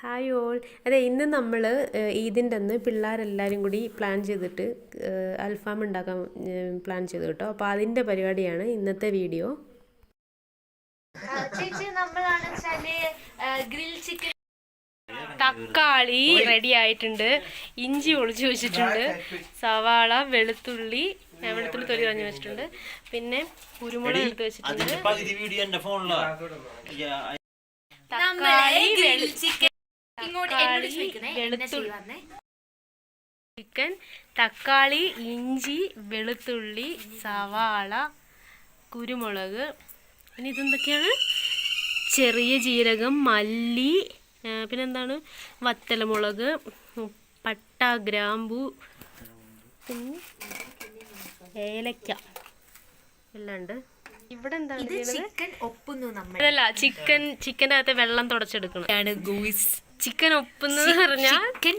Hi all അതെ ഇന്ന് നമ്മൾ ഈദിന്റെ അന്ന് പിള്ളേരെല്ലാവരും കൂടി പ്ലാൻ ചെയ്തിട്ട് അൽഫാം ഉണ്ടാക്കാൻ പ്ലാൻ ചെയ്തു കേട്ടോ. അപ്പോൾ അതിന്റെ പരിപാടിയാണ് ഇന്നത്തെ വീഡിയോ. ചേച്ചി നമ്മളാണ് ഗ്രിൽ ചിക്കൻ തക്കാളി റെഡി ആയിട്ടുണ്ട്. ഇഞ്ചി ഒളിച്ചു വെച്ചിട്ടുണ്ട്. സവാള വെളുത്തുള്ളി വെളുത്തുള്ളി തൊലി കളഞ്ഞ് വെച്ചിട്ടുണ്ട്. പിന്നെ കുരുമുളക് എടുത്ത് വെച്ചിട്ടുണ്ട്. തക്കാളി ചിക്കൻ ചിക്കൻ തക്കാളി ഇഞ്ചി വെളുത്തുള്ളി സവാള കുരുമുളക്. പിന്നെ ഇതെന്തൊക്കെയാണ്? ചെറിയ ജീരകം മല്ലി പിന്നെന്താണ്? വത്തലമുളക് പട്ട ഗ്രാമ്പു പിന്നെ ഏലക്ക. എല്ലാണ്ട് ഇവിടെ എന്താണ് ചിക്കൻ ഒപ്പുന്നു നമ്മൾ. അതല്ല ചിക്കൻ ചിക്കന്റെ അകത്തെ വെള്ളം തുടച്ചെടുക്കണം. ഗൂയിസ്. ചിക്കൻ ഒപ്പുന്നത് പറഞ്ഞാൽ ചിക്കൻ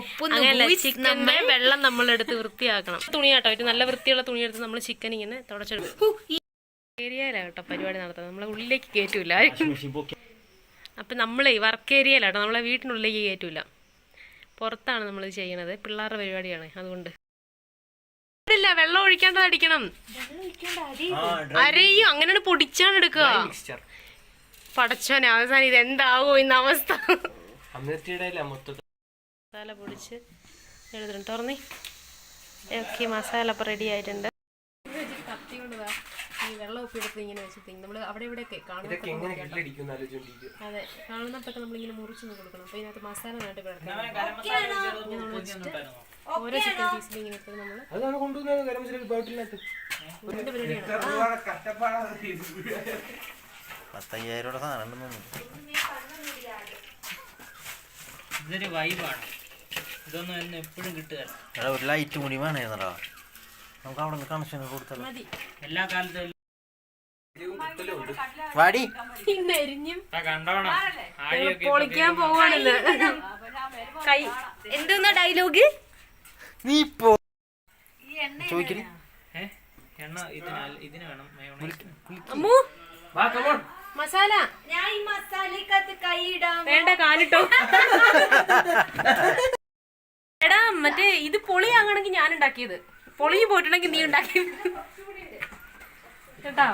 ഒപ്പുന്നു ചിക്കൻ വെള്ളം നമ്മൾ എടുത്ത് വൃത്തിയാക്കണം. തുണി കേട്ടോ ഒരു നല്ല വൃത്തിയുള്ള തുണി എടുത്ത് നമ്മൾ ചിക്കൻ ഇങ്ങനെ തുടച്ചെടുക്കും. ഏരിയയിലാണ് കേട്ടോ പരിപാടി നടത്തുന്നത്. നമ്മളെ ഉള്ളിലേക്ക് കയറ്റൂല അപ്പൊ നമ്മളെ വർക്ക് ഏരിയയിലാട്ടോ നമ്മളെ വീട്ടിനുള്ളിലേക്ക് കയറ്റൂല പുറത്താണ് നമ്മൾ ചെയ്യണത്. പിള്ളേരുടെ പരിപാടിയാണ് അതുകൊണ്ട്. ഇല്ല വെള്ളം ഒഴിക്കാണ്ട് അടിക്കണം. അരയും അങ്ങനെയാണ് പൊടിച്ചാണ് എടുക്കുക. പടച്ചോനെ അവസാനം ഇത് എന്താവോ ഇന്ന് അവസ്ഥ. മസാല പൊടിച്ച് എഴുതണം തുറന്നേ. ഓക്കെ മസാല അപ്പോൾ റെഡി ആയിട്ടുണ്ട്. കത്തി കൊണ്ട് വാ ഈ വെള്ളം എടുത്ത് ഇങ്ങനെ വെച്ചിട്ട് നമ്മൾ അവിടെ ഇവിടെയൊക്കെ കാണുന്നതൊക്കെ അതെ. കാണുന്നപ്പൊക്കെ നമ്മളിങ്ങനെ മുറിച്ച് കൊടുക്കണം. അപ്പോൾ ഇതിനകത്ത് മസാല നന്നായിട്ട് കിടക്കണം. വെച്ചിട്ട് ഓരോ ചിക്കൻ പീസിലും ഇങ്ങനെ ഇട്ട് നമ്മൾ പത്തയ്യായിരം രൂപ സാധനം ഇതൊരു വൈബാണ് ഇതൊന്നും എന്നെ എപ്പോഴും കിട്ടുകയല്ല ഒരു ലൈറ്റ് കൂടി വേണേന്നടാ. നമുക്ക് അവിടെ നിന്ന് കണക്ഷൻ കൊടുത്തല്ലോ മതി. എല്ലാ കാലത്തും വാടി. പൊളിക്കാൻ പോവാണിന്ന് കൈ എന്തെന്നാ ഡയലോഗ് നീ പോ. ചോദിക്കൽ ഏ? എണ്ണ ഇതിന് വേണം. മയോണൈസ് അമ്മു. വാ കമോൺ മസാല? ഞാൻ ഈ മസാലക്കകത്ത് കൈയിടാം. വേണ്ട കാലിട്ടോ. എടാ മറ്റേ ഇത് പൊളിയാകണമെങ്കിൽ ഞാൻ ഉണ്ടാക്കിയത്. പൊളി പോയിട്ടുണ്ടെങ്കിൽ നീ ഉണ്ടാക്കി. കേട്ടോ?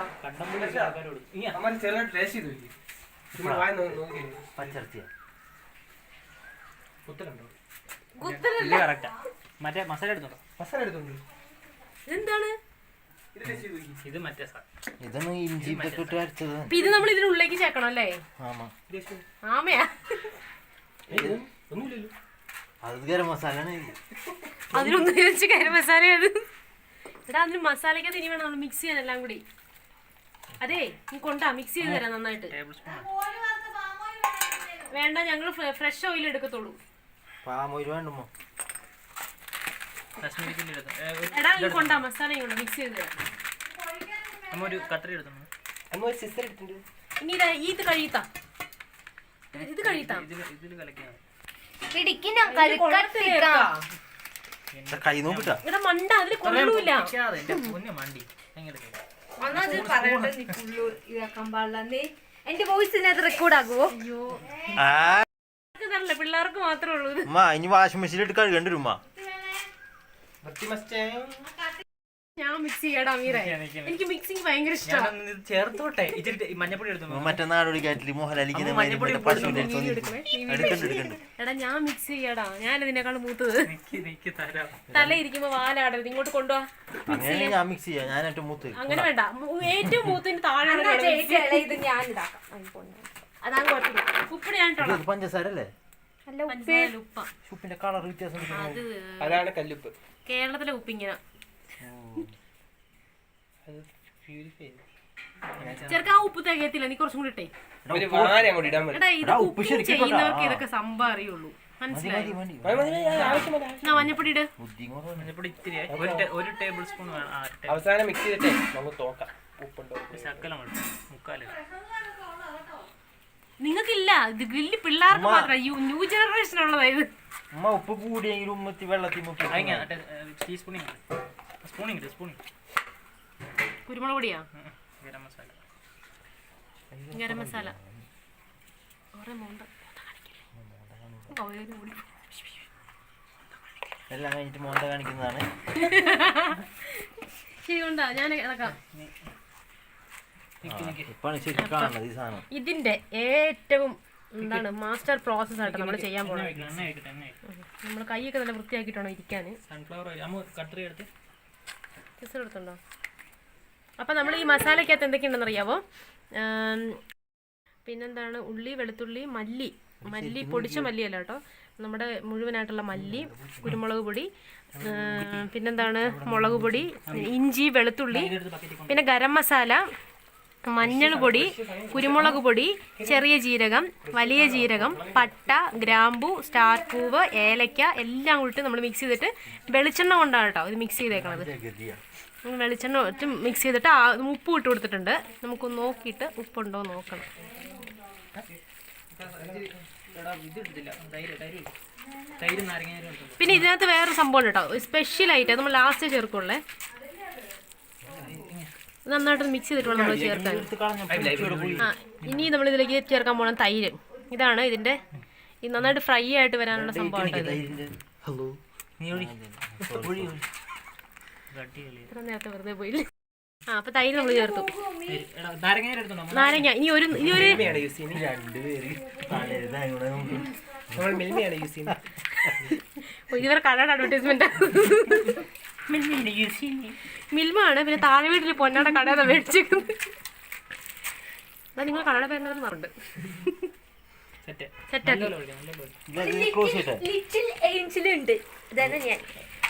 മറ്റേ മസാല എടുത്തോ മസാല ഇതെന്താണ്? ഇത് മറ്റേ സാധനം ഇതൊന്ന് ഇഞ്ചി ഇതൊക്കെ ഇട്ട് അരച്ചത്. അപ്പൊ ഇത് നമ്മൾ ഇതിനുള്ളിലേക്ക് ചേർക്കണം അല്ലേ? ആമാ. ആമയാ. ഇത് ഒന്നുമില്ലല്ലോ. അത് ഗരം മസാല അതിനൊന്നും വെച്ച് ഗരം മസാല എടാ അതിന് മസാലയ്ക്കകത്ത് ഇനി വേണം നമ്മൾ മിക്സ് ചെയ്യാൻ എല്ലാം കൂടി. അതെ നീ കൊണ്ടാ മിക്സ് ചെയ്ത് തരാം നന്നായിട്ട്. ടേബിൾ സ്പൂൺ വേണ്ട ഞങ്ങൾ ഫ്രഷ് ഓയിൽ എടുക്കത്തുള്ളൂ. പാമോയിൽ വേണ്ടുമോ ഇതാ കഴിയത്താ കഴിയത്താ ഇതിൽ പിടിക്കുന്ന കൈ നോക്കിട്ടാ. ഇവിടെ മണ്ട അതിൽ കൊള്ളൂല എന്റെ വോയിസിനകത്ത് റെക്കോർഡ് ആകുമോ അയ്യോ. പിള്ളേർക്ക് മാത്രമേ ഉള്ളൂ ഇനി വാഷിംഗ് മെഷീനിൽ ഇട്ട് കഴുകേണ്ടി വരും ഉമ്മ. ഭക്തി മസ്റ്റേ ഞാൻ മിക്സ് ചെയ്യടാ അമീറെ. എനിക്ക് മിക്സിങ് ഭയങ്കര ഇഷ്ടമാണ് ഞാനൊന്ന് ഇത് ചേർത്തോട്ടെ? ഇച്ചിരി ടെ- മഞ്ഞപ്പൊടി എടുത്തു മറ്റേ നാടോടി കാറ്റിൽ മോഹൻലാലിക്കുന്ന അമ്മ മഞ്ഞപ്പൊടി പശുവിന്റെ എടുക്കണേ നീ എടുക്കണ്ട് എടുക്കണ്ട്. എടാ ഞാൻ മിക്സ് ചെയ്യടാ. ഞാൻ ഇതിനേക്കാൾ മൂത്തത്? നിക്ക് നിക്ക് തരാം. തല ഇരിക്കുമ്പോ വാലാടരുത്. ഇങ്ങോട്ട് കൊണ്ടുപോവാ അങ്ങനെ ഞാൻ മിക്സ് ചെയ്യാം. ഞാൻ ഏറ്റവും മൂത്ത്. അങ്ങനെ വേണ്ട. മൂ- ഏറ്റവും മൂത്തിന്റെ താഴെ എന്നാ ചേച്ചി ഇത് ഞാൻ ഇതാക്കാം. അതാണ് കുഴപ്പമില്ല. ഉപ്പിട് ഞാൻ ഇട്ടോളാം. ഇത് പഞ്ചസാര അല്ലേ? അല്ല പഞ്ചസാര ഉപ്പിന്റെ കളർ വ്യത്യാസം അതാണ് കല്ലുപ്പ്. കേരളത്തിലെ ഉപ്പിങ്ങനെ ചെറുക്കാ പ്യൂരിഫൈ ചെറുക്ക ആ ഉപ്പ് തികയത്തില്ല. നീ കുറച്ചും കൂടി ഇട്ടേ. എടാ ഇത് ഉപ്പ് ചെയ്യുന്നവർക്ക് ഇതൊക്കെ സംഭവം അറിയുള്ളൂ. മനസ്സിലായി? എന്നാ മഞ്ഞപ്പൊടി ഇട്. മഞ്ഞപ്പൊടി ഇത്തിരി ഒരു ടേബിൾ സ്പൂൺ വേണം. അവസാനം മിക്സ് ചെയ്തിട്ടേ. നമുക്ക് തോക്കാം ഉപ്പുണ്ടോ? ശക്കലം മുക്കാൽ നിങ്ങൾക്കില്ല. ഇത് ഗ്രില്ല് പിള്ളേർക്ക് മാത്രം. ന്യൂ ജനറേഷൻ ഉള്ളതായത്. ഉമ്മ ഉപ്പ് കൂടിയെങ്കിലും ഉമ്മത്തി വെള്ളത്തിൽ കുരുമുളക് പൊടിയാ? ഗരം മസാല. ഗരം മസാല. കുറെ മോണ്ട എല്ലാം കഴിഞ്ഞിട്ട് മോന്ത കാണിക്കുന്നതാണ്. ശരി ഉണ്ടാ ഞാൻ ഇറക്കാം ഇപ്പാണ് ശരിക്കും കാണുന്നത് ഈ സാധനം ഇതിന്റെ ഏറ്റവും എന്താണ് മാസ്റ്റർ പ്രോസസ് ആയിട്ട് നമ്മൾ ചെയ്യാൻ പോകുന്നത് നമ്മൾ കൈയൊക്കെ നല്ല വൃത്തിയാക്കിയിട്ടാണോ ഇരിക്കാൻ സൺഫ്ലവർ ഓയിൽ എടുത്തുണ്ടോ അപ്പം നമ്മൾ ഈ മസാലയ്ക്കകത്ത് എന്തൊക്കെയുണ്ടെന്ന് അറിയാവോ? പിന്നെന്താണ്? ഉള്ളി വെളുത്തുള്ളി മല്ലി. മല്ലി പൊടിച്ച മല്ലിയല്ല കേട്ടോ. നമ്മുടെ മുഴുവനായിട്ടുള്ള മല്ലി കുരുമുളക് പൊടി പിന്നെന്താണ്? മുളക് പൊടി ഇഞ്ചി വെളുത്തുള്ളി പിന്നെ ഗരം മസാല മഞ്ഞൾ പൊടി കുരുമുളക് പൊടി ചെറിയ ജീരകം വലിയ ജീരകം പട്ട ഗ്രാമ്പു സ്റ്റാർ പൂവ് ഏലക്ക എല്ലാം കൂടി നമ്മൾ മിക്സ് ചെയ്തിട്ട് വെളിച്ചെണ്ണ കൊണ്ടാണ് കേട്ടോ ഇത് മിക്സ് ചെയ്തേക്കണത്. വെളിച്ചെണ്ണ ഇട്ട് മിക്സ് ചെയ്തിട്ട് ഉപ്പ് ഇട്ട് കൊടുത്തിട്ടുണ്ട്. നമുക്കൊന്ന് നോക്കിയിട്ട് ഉപ്പുണ്ടോ നോക്കണം. പിന്നെ ഇതിനകത്ത് വേറൊരു സംഭവം കേട്ടോ സ്പെഷ്യൽ ആയിട്ട് നമ്മൾ ലാസ്റ്റ് ചേർക്കുള്ളേ നന്നായിട്ട് മിക്സ് ചെയ്തിട്ട് വേണം നമ്മൾ ചേർക്കാൻ. ആ ഇനി നമ്മൾ ഇതിലേക്ക് ചേർക്കാൻ പോകണം തൈര്. ഇതാണ് ഇതിന്റെ ഈ നന്നായിട്ട് ഫ്രൈ ആയിട്ട് വരാനുള്ള സംഭവം ഇത്ര നേരത്തെ വെറുതെ പോയില്ലേ? ആ അപ്പൊ തൈര് നമ്മൾ ചേർത്തു. എടാ നാരങ്ങ ഇനി ഒരു ഇനി ഒരു മിൽമയാണ് യൂസ് ചെയ്യുന്നത് രണ്ടുപേര് തലരുതായോടെ നമുക്ക്. നമ്മൾ മിൽമയാണ് യൂസ് ചെയ്യുന്നത് ഓ, ഇതുവരെ കടയുടെ അഡ്വർടൈസ്മെന്റ് മിൽമ ആണ് പിന്നെ താഴെ വീട്ടിൽ പൊന്നാട കടയുടെ മേടിച്ചേക്കുന്നത്. അതാ നിങ്ങൾ കടയുടെ പേരെന്ന് പറഞ്ഞിട്ടുണ്ട് ലിറ്റിൽ ഏഞ്ചലുണ്ട് ഇതാണ് ഞാൻ.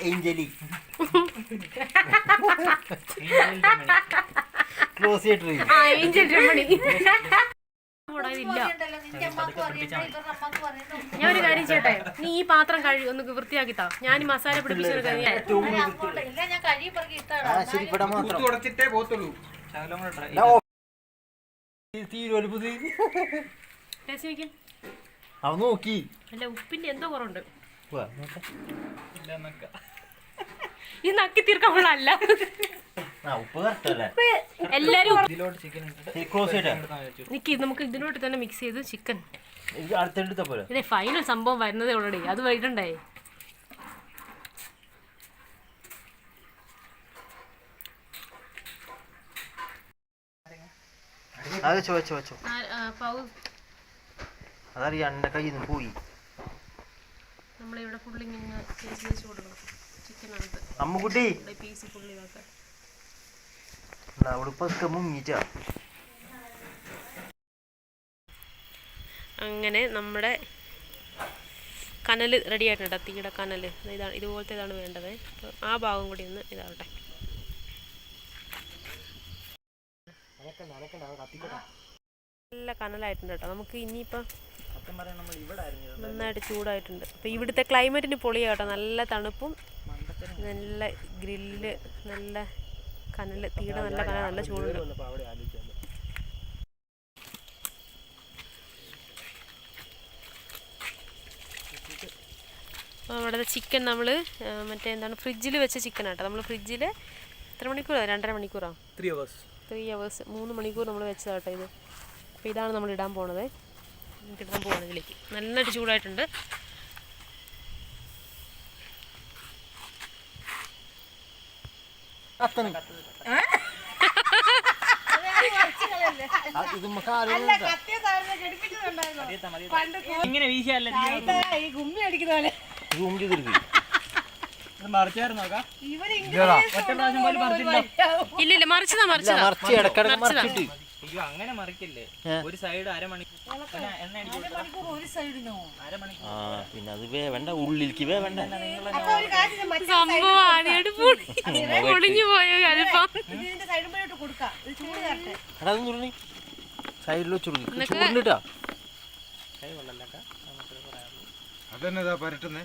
ഏഞ്ചലി ക്ലോസ് ചെയ്തിട്ടുണ്ട് ആ ഏഞ്ചൽ രമണി ഞാൻ ഒരു കാര്യം ചെയ്യട്ടെ? നീ ഈ പാത്രം കഴുകി ഒന്ന് വൃത്തിയാക്കി താ ഞാൻ ഈ മസാല പിടിപ്പിച്ചൊരു അവ നോക്കി. അല്ല ഉപ്പിന്റെ എന്തോ കുറവുണ്ട്. വാ, നോക്കാം. ഈ നക്കി തീർക്കാനുള്ളതല്ല എല്ലാരും നിക്ക് നമുക്ക് ഇതിലോട്ട് തന്നെ മിക്സ് ചെയ്ത് ചിക്കൻ ഇത് ഇതേ ഫൈനൽ സംഭവം വരുന്നതേ ഉള്ളടി. അത് വൈകിട്ടുണ്ടായി അത് ചോ ചോ ചോ. അതറിയാം എന്റെ കയ്യിൽ നിന്ന് പോയി. അമ്മുക്കുട്ടി. അങ്ങനെ നമ്മുടെ കനൽ റെഡി ആയിട്ടുണ്ട് തീയുടെ കനൽ ഇതാണ് ഇതുപോലത്തെ ഇതാണ് വേണ്ടത്. അപ്പോൾ ആ ഭാഗം കൂടി ഒന്ന് ഇതാവട്ടെ. നല്ല കനലായിട്ടുണ്ട് കേട്ടോ. നമുക്ക് ഇനിയിപ്പോൾ നന്നായിട്ട് ചൂടായിട്ടുണ്ട്. അപ്പോൾ ഇവിടുത്തെ ക്ലൈമറ്റിന് പൊളിയാട്ടോ നല്ല തണുപ്പും നല്ല ഗ്രില്ല് നല്ല കനൽ തീട നല്ല കനൽ നല്ല ചൂടുണ്ട്. അവിടെ ആലോചിക്കാം അപ്പോൾ നമ്മുടെ ചിക്കൻ നമ്മൾ മറ്റേ എന്താണ് ഫ്രിഡ്ജിൽ വെച്ച ചിക്കൻ ആട്ടോ. നമ്മൾ ഫ്രിഡ്ജിൽ എത്ര മണിക്കൂറാണ് രണ്ടര മണിക്കൂറാ? ത്രീ അവേഴ്സ് ത്രീ അവേഴ്സ് മൂന്ന് മണിക്കൂർ നമ്മൾ വെച്ചതാട്ടോ ഇത്. അപ്പോൾ ഇതാണ് നമ്മൾ ഇടാൻ പോണത്. നമുക്ക് ഇടാൻ പോകണം ഇതിലേക്ക്. നന്നായിട്ട് ചൂടായിട്ടുണ്ട്. ഇത് ഇങ്ങനെ വീശിയല്ല റൂം ചെയ്തിരുന്നു മറിച്ചായിരുന്നു നോക്കാം ഒറ്റ പ്രാവശ്യം പോലും മറിച്ചില്ല ഇല്ല ഇല്ല മറിച്ചതാ മറിച്ചതാ. മറിച്ച് ഇടക്കിടക്ക് മറിച്ചിട്ട്. അയ്യോ അങ്ങനെ മറിക്കില്ലേ. ഒരു സൈഡ് അരമണിക്കൂർ അരമണിക്കൂർ ആ പിന്നെ അത് വേണ്ട ഉള്ളിലേക്ക് വേണ്ട. പൊളിഞ്ഞു പോയ എടാ അതൊന്നും സൈഡിൽ പരട്ടുന്നേ.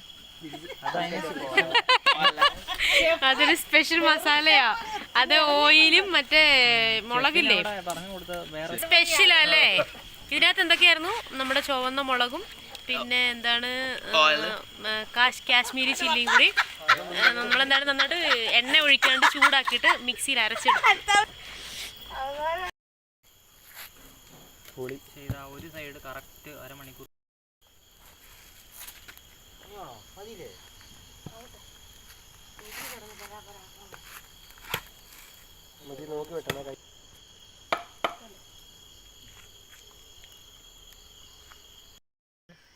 അതൊരു സ്പെഷ്യൽ മസാലയാ അത് ഓയിലും മറ്റേ മുളകില്ലേ? പറഞ്ഞു കൊടുത്ത വേറെ സ്പെഷ്യൽ അല്ലേ ഇതിനകത്ത് എന്തൊക്കെയായിരുന്നു? നമ്മുടെ ചുവന്ന മുളകും പിന്നെ എന്താണ് കാശ് കാശ്മീരി ചില്ലിയും കൂടി. നമ്മളെന്താണ് നന്നായിട്ട് എണ്ണ ഒഴിക്കാണ്ട് ചൂടാക്കിയിട്ട് മിക്സിയിൽ അരച്ചിടും ചെയ്ത ഒരു സൈഡ് കറക്റ്റ് അരമണിക്കൂർ മതിയില്ലേ? മതി നോക്കി വെട്ടണ. കൈ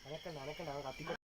അനക്കണ്ട അനക്കണ്ട കത്തിക്ക.